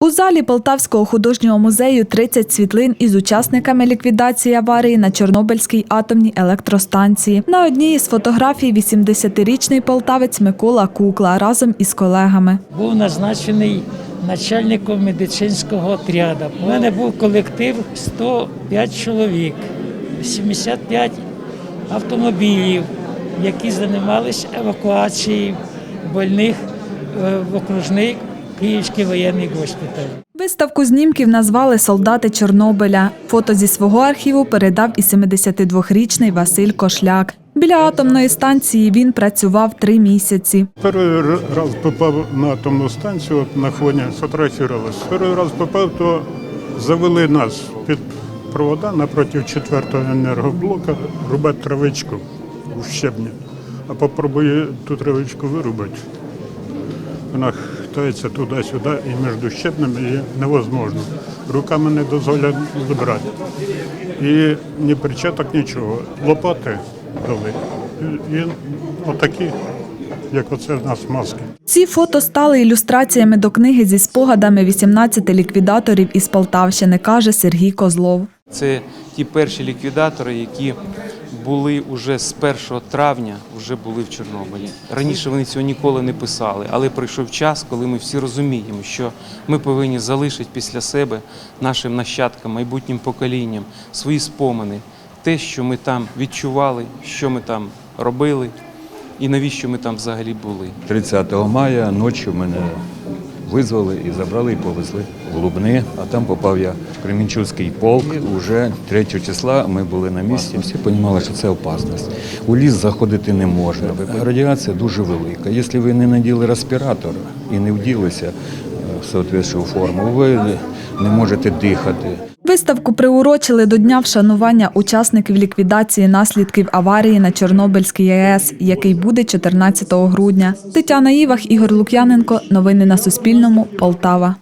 У залі Полтавського художнього музею 30 світлин із учасниками ліквідації аварії на Чорнобильській атомній електростанції. На одній із фотографій 80-річний полтавець Микола Кукла разом із колегами. був назначений начальником медицинського отряду. У мене був колектив 105 чоловік, 75 автомобілів, які займалися евакуацією больних е, в окружний Київський воєнний госпіталь. Виставку знімків назвали Солдати Чорнобиля. Фото зі свого архіву передав і 72-річний Василь Кошляк. Біля атомної станції він працював три місяці. Перший раз попав на атомну станцію, от на фоні сфотографувалися. Перший раз попав, то завели нас під провода напроти четвертого енергоблока рубати травичку у щебні. А попробує ту травичку вирубати. Вона хитається туди-сюди і між щебнями її невозможно. Руками не дозволять забрати. І ні перчаток, нічого. Лопати дали. І, і отакі, як оце в нас маски. Ці фото стали ілюстраціями до книги зі спогадами 18 ліквідаторів із Полтавщини, каже Сергій Козлов. Це ті перші ліквідатори, які були уже з 1 травня, вже були в Чорнобилі. Раніше вони цього ніколи не писали, але прийшов час, коли ми всі розуміємо, що ми повинні залишити після себе нашим нащадкам, майбутнім поколінням свої спомини, те, що ми там відчували, що ми там робили і навіщо ми там взагалі були. 30 мая ночі мене визвали і забрали і повезли в Лубни, а там попав я в Кремінчуцький полк. Уже 3 числа ми були на місці. Всі розуміли, що це опасність. У ліс заходити не можна. Радіація дуже велика. Якщо ви не наділи респіратор і не вділися е, в соответствуючу форму, ви не можете дихати. Виставку приурочили до дня вшанування учасників ліквідації наслідків аварії на Чорнобильській АЕС, який буде 14 грудня. Тетяна Івах, Ігор Лук'яненко. Новини на Суспільному. Полтава.